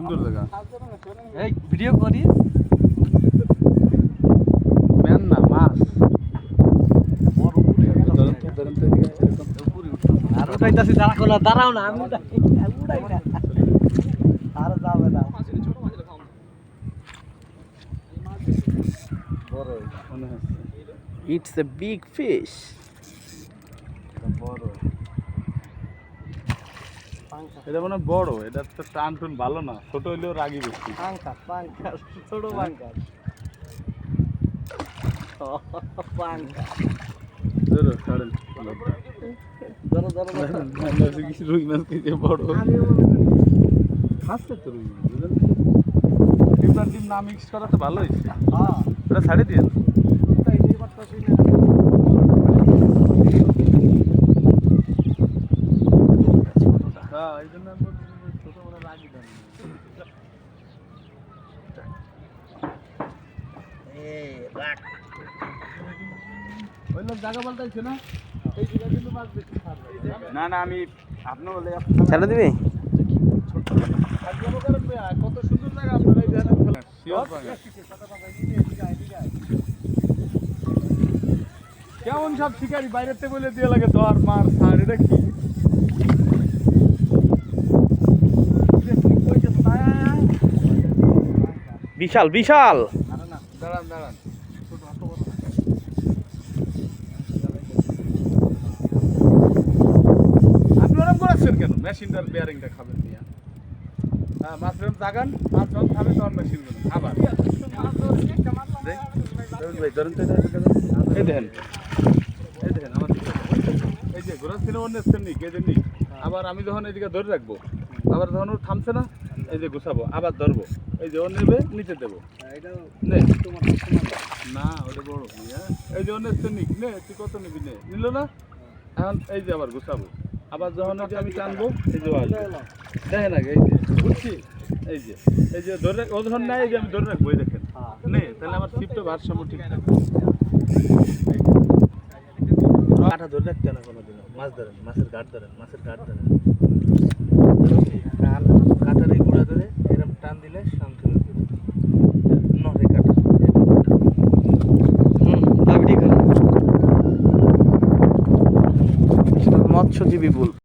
সুন্দর জায়গা। এই ভিডিও করি। ম্যান না মাছ। আর উঠাইতাছি দাঁড়াও না দাঁড়াও না আমি উঠাই না। আর যাবে না। বড় হচ্ছে। It's a big fish. বড়। এটা মনে হয় বড় এটা তো টান টুন ভালো না ছোট হইলেও রাগি বেশি। ছোট পাঙ্কা। পাঙ্কা। ধরো ছাড়েন ধরো ধরো ধরো। কিছু রুই মাছ খেয়েছে বড়? আমিও খাচ্ছে তো রুই মাছ বুঝলেন? ডিম না মিক্স করা তো ভালো হয়েছে হ্যাঁ। এটা ছাড়ে দিয়ে তাই যে পারতাছি না হ্যাঁ এই জন্য আমি বলছি যে ছোট বড় রাগি দেন এই রাখ ওই লোক জায়গা বলতেছে না? না না আমি আপনি বলে ছেড়ে দিবি? কত সুন্দর জায়গা আপনারা এই জায়গা শিওর বাংলা কেমন সব শিকারি? বাইরেতে বলে দিয়ে লাগে ধর মার ছাড় এটা কি? বিশাল বিশাল! দাঁড়ান দাঁড়ান। আপনি কেন? মেশিনটার বেয়ারিংটা খাবেন হ্যাঁ তখন মেশিন আবার ধরুন দেখেন। আমার এই যে অন্য আবার আমি যখন এদিকে ধরে রাখব, আবার যখন ও থামছে না এই যে গুছাবো আবার ধরবো। এই যে ও নেবে নিচে দেবো। নে। না ওটা বড়। হ্যাঁ এই যে নি নে তুই কত নিবি নে। নিল না? এখন এই যে আবার গুছাবো। আবার যখন এই যে আমি টানবো এই যে দেখেন আগে এই যে বুঝছি এই যে এই যে ধরে ও যখন নাই এই যে আমি ধরে রাখব এই দেখেন। নে তাহলে আমার সিপটা ভারসাম্য ঠিক থাকবে। কাটা ধরে রাখতে না কোনোদিন মাছ ধরেন মাছের গাঢ় ধরেন মাছের গাঢ় ধরেন। yabancı bir bul.